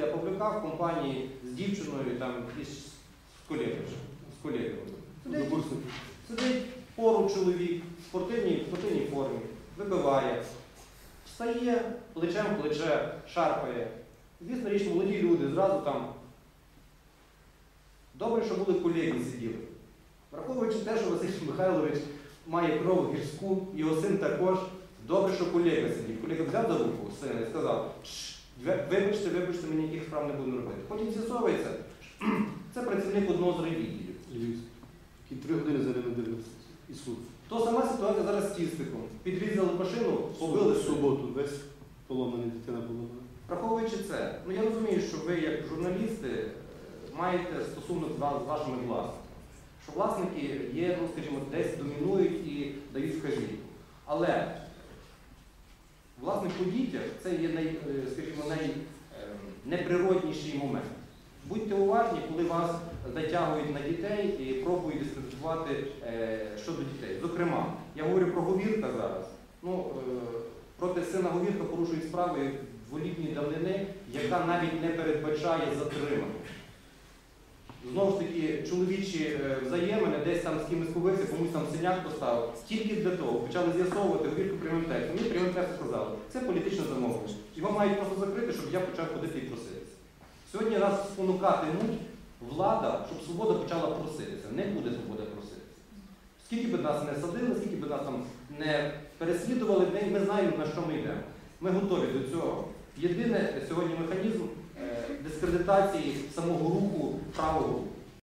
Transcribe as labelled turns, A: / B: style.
A: Я Павлюка в компанії з дівчиною там і з. Сидить, сидить поруч чоловік в спортивній, спортивній формі, вибиває, встає, плечем плече, шарпає. Звісно, річ, молоді люди зразу там. Добре, що були колеги сиділи. Враховуючи те, що Василь Михайлович має кров гірську, його син також. Добре, що колега сидів. Колега взяв за руку сина і сказав, «Шш, ви- вибачте, вибачте, мені ніяких справ не буду робити. Потім з'ясовується, це працівник одного з.
B: Львівський, який три години за ними дивився. І суд.
A: То сама ситуація зараз з тістиком. Підрізали машину, побили
B: в суботу весь поломаний, дитина поломана.
A: Враховуючи це, ну я розумію, що ви як журналісти е, маєте стосунок з вашими власниками. Що власники є, ну скажімо, десь домінують і дають вказівку. Але власник по дітях це є най, е, скажімо, най, е, момент. Будьте уважні, коли вас натягують на дітей і пробують дискредитувати е, щодо дітей. Зокрема, я говорю про говірка зараз. Ну, е, проти сина говірка порушують справу дволітньої давнини, яка навіть не передбачає затримання. Знову ж таки, чоловічі взаємини, десь там з кимось побився, комусь там синяк поставив. Тільки для того почали з'ясовувати говірку прямим текстом. Прямим сказали, це політичне замовлення. Його мають просто закрити, щоб я почав ходити і проситися. Сьогодні раз спонукатимуть влада, щоб свобода почала проситися. Не буде свобода проситися. Скільки би нас не садили, скільки би нас там не переслідували, ми, ми знаємо, на що ми йдемо. Ми готові до цього. Єдине сьогодні механізм е, дискредитації самого руху правого руху.